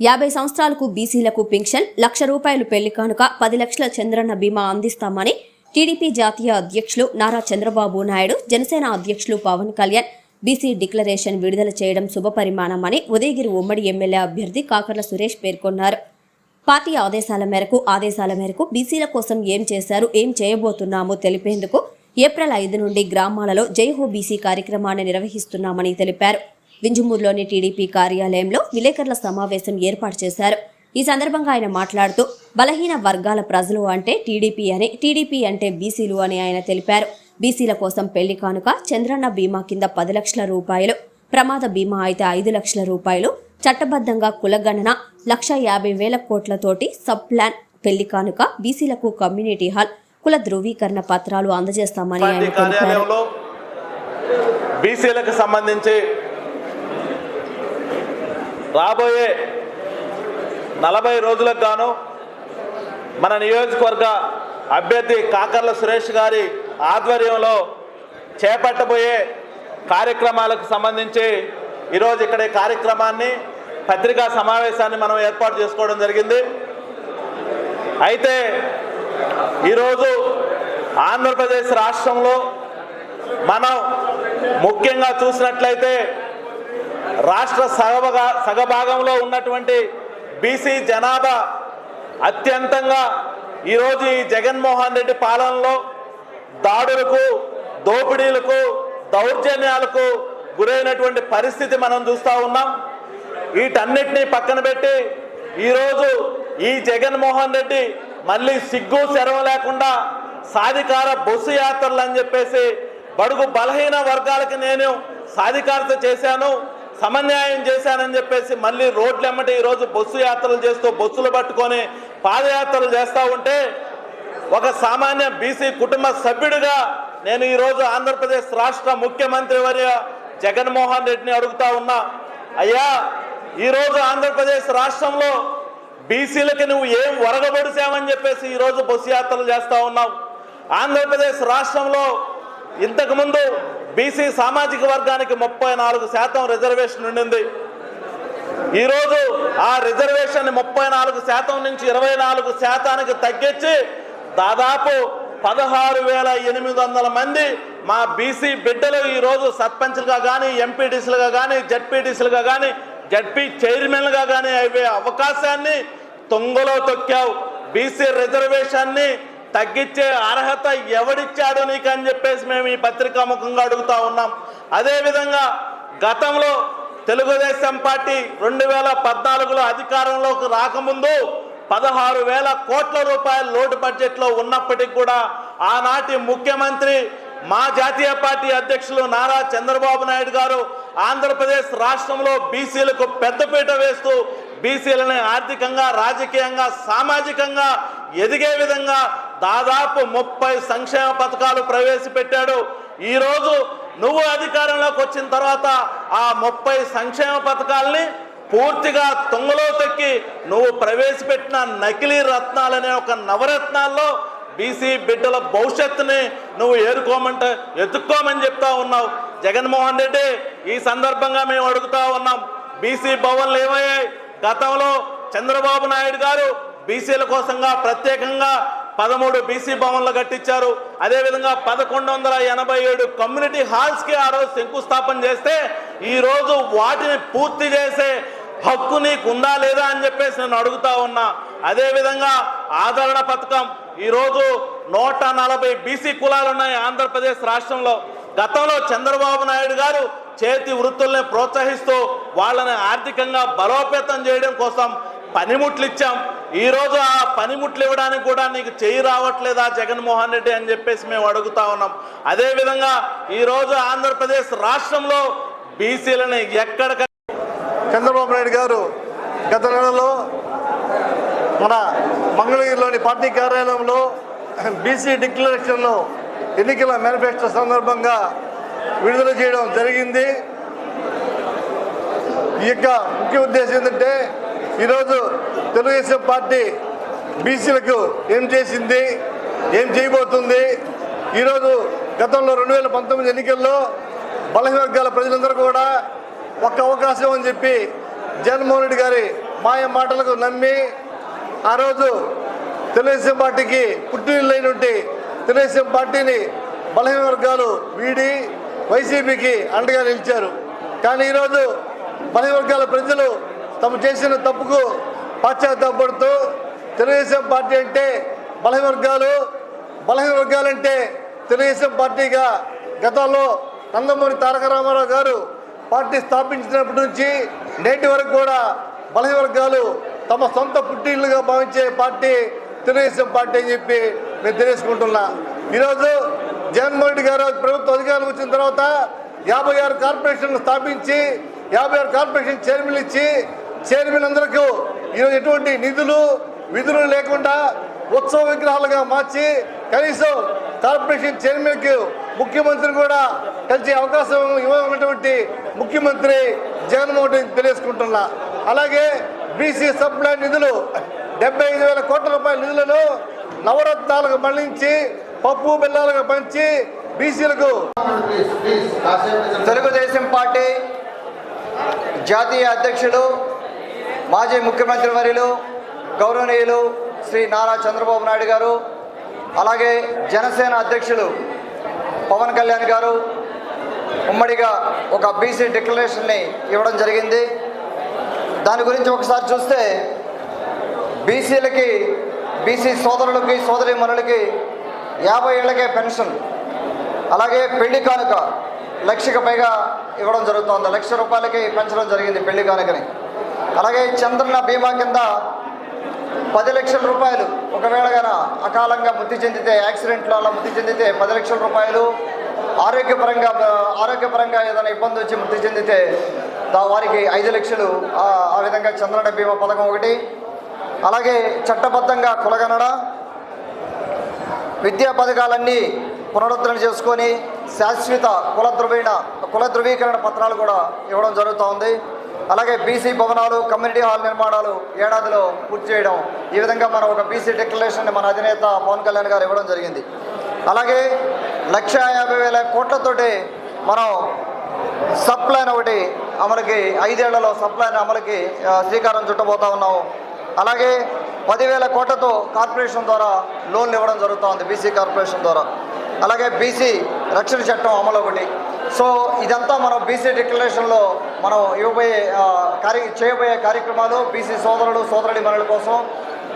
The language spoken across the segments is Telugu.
యాభై సంవత్సరాలకు బీసీలకు పింఛన్ లక్ష రూపాయలు పెళ్ళి కానుక పది లక్షల చంద్రన్న బీమా అందిస్తామని టీడీపీ జాతీయ అధ్యక్షులు నారా చంద్రబాబు నాయుడు జనసేన అధ్యక్షులు పవన్ కళ్యాణ్ బీసీ డిక్లరేషన్ విడుదల చేయడం శుభపరిమాణమని ఉదయగిరి ఉమ్మడి ఎమ్మెల్యే అభ్యర్థి కాకర్ల సురేష్ పేర్కొన్నారు. పార్టీ ఆదేశాల మేరకు ఆదేశాల మేరకు బీసీల కోసం ఏం చేశారు ఏం చేయబోతున్నామో తెలిపేందుకు ఏప్రిల్ ఐదు నుండి గ్రామాలలో జై హో బీసీ కార్యక్రమాన్ని నిర్వహిస్తున్నామని తెలిపారు. వింజమూరులోని టీడీపీ కార్యాలయంలో విలేకరుల సమావేశం ఏర్పాటు చేశారు. ఈ సందర్భంగా ఆయన మాట్లాడుతూ బలహీన వర్గాల ప్రజలు అంటే టీడీపీ అని టీడీపీ అంటే బీసీలు అని ఆయన తెలిపారు. బీసీల కోసం పెళ్ళి కానుక చంద్రన్న బీమా కింద పది లక్షల రూపాయలు ప్రమాద బీమా అయితే ఐదు లక్షల రూపాయలు చట్టబద్ధంగా కులగణన లక్ష యాభై వేల కోట్లతోటి సబ్ ప్లాన్ పెళ్ళి కానుక బీసీలకు కమ్యూనిటీ హాల్ కుల ధృవీకరణ పత్రాలు అందజేస్తామని ఆయన తెలిపారు. బీసీలకు సంబంధించి రాబోయే నలభై రోజులకు గాను మన నియోజకవర్గ అభ్యర్థి కాకర్ల సురేష్ గారి ఆధ్వర్యంలో చేపట్టబోయే కార్యక్రమాలకు సంబంధించి ఈరోజు ఇక్కడ కార్యక్రమాన్ని పత్రికా సమావేశాన్ని మనం ఏర్పాటు చేసుకోవడం జరిగింది. అయితే ఈరోజు ఆంధ్రప్రదేశ్ రాష్ట్రంలో మనం ముఖ్యంగా చూసినట్లయితే రాష్ట్ర సగభగా సగభాగంలో ఉన్నటువంటి బీసీ జనాభా అత్యంతంగా ఈరోజు ఈ జగన్మోహన్ రెడ్డి పాలనలో దాడులకు దోపిడీలకు దౌర్జన్యాలకు గురైనటువంటి పరిస్థితి మనం చూస్తూ ఉన్నాం. వీటన్నిటినీ పక్కన పెట్టి ఈరోజు ఈ జగన్మోహన్ రెడ్డి మళ్ళీ సిగ్గు శరవ లేకుండా సాధికార బొస్సు యాత్రలు అని చెప్పేసి బడుగు బలహీన వర్గాలకి నేను సాధికారత చేశాను. సమన్యాయం చేశానని చెప్పేసి మళ్ళీ రోడ్లు ఎమ్మటి ఈరోజు బొస్సు యాత్రలు చేస్తూ బొస్సులు పట్టుకొని పాదయాత్రలు చేస్తూ ఉంటే ఒక సామాన్య బీసీ కుటుంబ సభ్యుడిగా నేను ఈరోజు ఆంధ్రప్రదేశ్ రాష్ట్ర ముఖ్యమంత్రి వర్య జగన్మోహన్ రెడ్డిని అడుగుతా ఉన్నా. అయ్యా ఈరోజు ఆంధ్రప్రదేశ్ రాష్ట్రంలో బీసీలకి నువ్వు ఏం వరగబడిసావని చెప్పేసి ఈరోజు బస్సు యాత్రలు చేస్తూ ఉన్నావు. ఆంధ్రప్రదేశ్ రాష్ట్రంలో ఇంతకుముందు బీసీ సామాజిక వర్గానికి ముప్పై నాలుగు శాతం రిజర్వేషన్ ఉండింది. ఈరోజు ఆ రిజర్వేషన్ ముప్పై నాలుగు శాతం నుంచి ఇరవై నాలుగు శాతానికి తగ్గించి దాదాపు పదహారు వేల ఎనిమిది వందల మంది మా బీసీ బిడ్డలు ఈరోజు సర్పంచ్లుగా కానీ ఎంపీటీసీలుగా కానీ జడ్పీటీసీలుగా కానీ జడ్పీ చైర్మన్లుగా కానీ అయ్యే అవకాశాన్ని తొంగలో తొక్కావు. బీసీ రిజర్వేషన్ని తగ్గించే అర్హత ఎవడిచ్చాడు నీకు అని చెప్పేసి మేము ఈ పత్రికా ముఖంగా అడుగుతా ఉన్నాం. అదేవిధంగా గతంలో తెలుగుదేశం పార్టీ రెండు వేల పద్నాలుగులో అధికారంలోకి రాకముందు పదహారు వేల కోట్ల రూపాయల లోటు బడ్జెట్లో ఉన్నప్పటికీ కూడా ఆనాటి ముఖ్యమంత్రి మా జాతీయ పార్టీ అధ్యక్షులు నారా చంద్రబాబు నాయుడు గారు ఆంధ్రప్రదేశ్ రాష్ట్రంలో బీసీలకు పెద్దపీట వేస్తూ బీసీలని ఆర్థికంగా రాజకీయంగా సామాజికంగా ఎదిగే విధంగా దాదాపు ముప్పై సంక్షేమ పథకాలు ప్రవేశపెట్టాడు. ఈరోజు నువ్వు అధికారంలోకి వచ్చిన తర్వాత ఆ ముప్పై సంక్షేమ పథకాల్ని పూర్తిగా తుంగలో తొక్కి నువ్వు ప్రవేశపెట్టిన నకిలీ రత్నాలనే ఒక నవరత్నాల్లో బీసీ బిడ్డల భవిష్యత్తుని నువ్వు ఏరుకోమంటే ఎత్తుక్కోమని చెప్తా ఉన్నావు. జగన్మోహన్ రెడ్డి ఈ సందర్భంగా మేము అడుగుతా ఉన్నాం. బీసీ భవన్లు ఏమయ్యాయి? గతంలో చంద్రబాబు నాయుడు గారు బీసీల కోసంగా ప్రత్యేకంగా పదమూడు బీసీ భవన్లు కట్టించారు. అదేవిధంగా పదకొండు వందల ఎనభై ఏడు కమ్యూనిటీ హాల్స్కి ఆ రోజు శంకుస్థాపన చేస్తే ఈరోజు వాటిని పూర్తి చేసే హక్కు నీకు ఉందా లేదా అని చెప్పేసి నేను అడుగుతా ఉన్నా. అదేవిధంగా ఆదరణ పథకం ఈరోజు నూట నలభై బీసీ కులాలు ఉన్నాయి ఆంధ్రప్రదేశ్ రాష్ట్రంలో. గతంలో చంద్రబాబు నాయుడు గారు చేతి వృత్తుల్ని ప్రోత్సహిస్తూ వాళ్ళని ఆర్థికంగా బలోపేతం చేయడం కోసం పనిముట్లు ఇచ్చాం ఈరోజు ఆ పనిముట్లు ఇవ్వడానికి కూడా నీకు చేయి రావట్లేదా జగన్మోహన్ రెడ్డి అని చెప్పేసి మేము అడుగుతా ఉన్నాం. అదేవిధంగా ఈరోజు ఆంధ్రప్రదేశ్ రాష్ట్రంలో బీసీలని ఎక్కడ చంద్రబాబు నాయుడు గారు గత నెలలో మన మంగళగిరిలోని పార్టీ కార్యాలయంలో బీసీ డిక్లరేషన్ను ఎన్నికల మేనిఫెస్టో సందర్భంగా విడుదల చేయడం జరిగింది. ఈ యొక్క ముఖ్య ఉద్దేశం ఏంటంటే ఈరోజు తెలుగుదేశం పార్టీ బీసీలకు ఏం చేసింది ఏం చేయబోతుంది? ఈరోజు గతంలో రెండు వేల పంతొమ్మిది ఎన్నికల్లో బలహీన వర్గాల ప్రజలందరూ కూడా ఒక్క అవకాశం అని చెప్పి జగన్మోహన్ రెడ్డి గారి మాయ మాటలకు నమ్మి ఆ రోజు తెలుగుదేశం పార్టీకి పుట్టినటువంటి తెలుగుదేశం పార్టీని బలహీన వర్గాలు వీడి వైసీపీకి అండగా నిలిచారు. కానీ ఈరోజు బలహీన వర్గాల ప్రజలు తమ చేసిన తప్పుకు పశ్చాత్తాపడుతూ తెలుగుదేశం పార్టీ అంటే బలహీన వర్గాలు బలహీన వర్గాలంటే తెలుగుదేశం పార్టీగా గతంలో నందమూరి తారక రామారావు గారు పార్టీ స్థాపించినప్పటి నుంచి నేటి వరకు కూడా బలహీన వర్గాలు తమ సొంత పుట్టిల్లుగా భావించే పార్టీ తెలుగుదేశం పార్టీ అని చెప్పి నేను తెలియజేసుకుంటున్నా. ఈరోజు జగన్మోహన్ రెడ్డి గారు ప్రభుత్వ అధికారం వచ్చిన తర్వాత యాభై ఆరు కార్పొరేషన్లు స్థాపించి యాభై ఆరు కార్పొరేషన్ చైర్మన్లు ఇచ్చి చైర్మన్ అందరికీ ఈరోజు ఎటువంటి నిధులు విధులు లేకుండా ఉత్సవ విగ్రహాలుగా మార్చి కనీసం కార్పొరేషన్ చైర్మన్కి ముఖ్యమంత్రి కూడా కలిసే అవకాశం ఇవ్వనటువంటి ముఖ్యమంత్రి జగన్మోహన్ రెడ్డి తెలియజేసుకుంటున్నా. అలాగే బీసీ సప్లై నిధులు డెబ్బై ఐదు వేల కోట్ల రూపాయల నిధులను నవరత్నాలకు మళ్ళించి పప్పు బెల్లాలుగా పంచి బీసీలకు తెలుగుదేశం పార్టీ జాతీయ అధ్యక్షుడు మాజీ ముఖ్యమంత్రి వర్యులు గౌరవనీయులు శ్రీ నారా చంద్రబాబు నాయుడు గారు అలాగే జనసేన అధ్యక్షులు పవన్ కళ్యాణ్ గారు ఉమ్మడిగా ఒక బీసీ డిక్లరేషన్ని ఇవ్వడం జరిగింది. దాని గురించి ఒకసారి చూస్తే బీసీలకి బీసీ సోదరులకి సోదరిమణులకి యాభై ఏళ్ళకే పెన్షన్ అలాగే పెళ్ళి కానుక లక్షకు పైగా ఇవ్వడం జరుగుతోంది. లక్ష రూపాయలకి పెంచడం జరిగింది పెళ్ళి కానుకని. అలాగే చంద్రన్న బీమా కింద పది లక్షల రూపాయలు. ఒకవేళ గన అకాలంగా మృతి చెందితే యాక్సిడెంట్లో అలా మృతి చెందితే పది లక్షల రూపాయలు. ఆరోగ్యపరంగా ఆరోగ్యపరంగా ఏదైనా ఇబ్బంది వచ్చి మృతి చెందితే వారికి ఐదు లక్షలు. ఆ- ఆ విధంగా చంద్రన్న బీమా పథకం ఒకటి. అలాగే చట్టబద్ధంగా కులగనడ విద్యా పథకాలన్నీ పునరుద్ధరణ చేసుకొని శాశ్వత కుల ధృవీణ కుల ధృవీకరణ పత్రాలు కూడా ఇవ్వడం జరుగుతూ ఉంది. అలాగే బీసీ భవనాలు కమ్యూనిటీ హాల్ నిర్మాణాలు ఏడాదిలో పూర్తి చేయడం. ఈ విధంగా మనం ఒక బీసీ డిక్లరేషన్ మన అధినేత పవన్ కళ్యాణ్ గారు ఇవ్వడం జరిగింది. అలాగే లక్ష యాభై వేల కోట్లతోటి మనం సప్లైన్ ఒకటి అమలుకి ఐదేళ్ళలో సప్లైన్ అమలుకి శ్రీకారం చుట్టబోతా ఉన్నాం అలాగే పదివేల కోట్లతో కార్పొరేషన్ ద్వారా లోన్లు ఇవ్వడం జరుగుతూ ఉంది బీసీ కార్పొరేషన్ ద్వారా. అలాగే బీసీ రక్షణ చట్టం అమలు ఒకటి. సో ఇదంతా మనం బీసీ డిక్లరేషన్లో మనం ఇవ్వబోయే కార్య చేయబోయే కార్యక్రమాలు బీసీ సోదరులు సోదరుడి మనుల కోసం.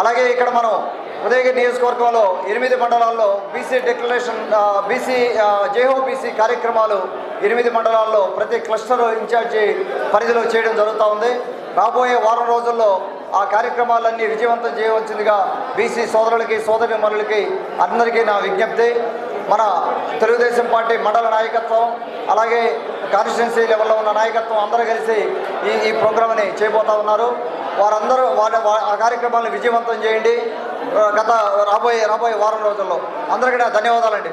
అలాగే ఇక్కడ మనం ఉదయగిరి నియోజకవర్గంలో ఎనిమిది మండలాల్లో బీసీ డిక్లరేషన్ బీసీ జేహో బీసీ కార్యక్రమాలు ఎనిమిది మండలాల్లో ప్రతి క్లస్టర్ ఇన్ఛార్జి పరిధిలో చేయడం జరుగుతూ ఉంది. రాబోయే వారం రోజుల్లో ఆ కార్యక్రమాలన్నీ విజయవంతం చేయవలసిందిగా బీసీ సోదరులకి సోదరి మనులకి అందరికీ నా విజ్ఞప్తి. మన తెలుగుదేశం పార్టీ మండల నాయకత్వం అలాగే కాన్స్టిట్యున్సీ లెవెల్లో ఉన్న నాయకత్వం అందరూ కలిసి ఈ ఈ ప్రోగ్రామ్ని చేయబోతా ఉన్నారు. వారందరూ వారి ఆ కార్యక్రమాలను విజయవంతం చేయండి. గత రాబోయే రాబోయే వారం రోజుల్లో. అందరికీ ధన్యవాదాలండి.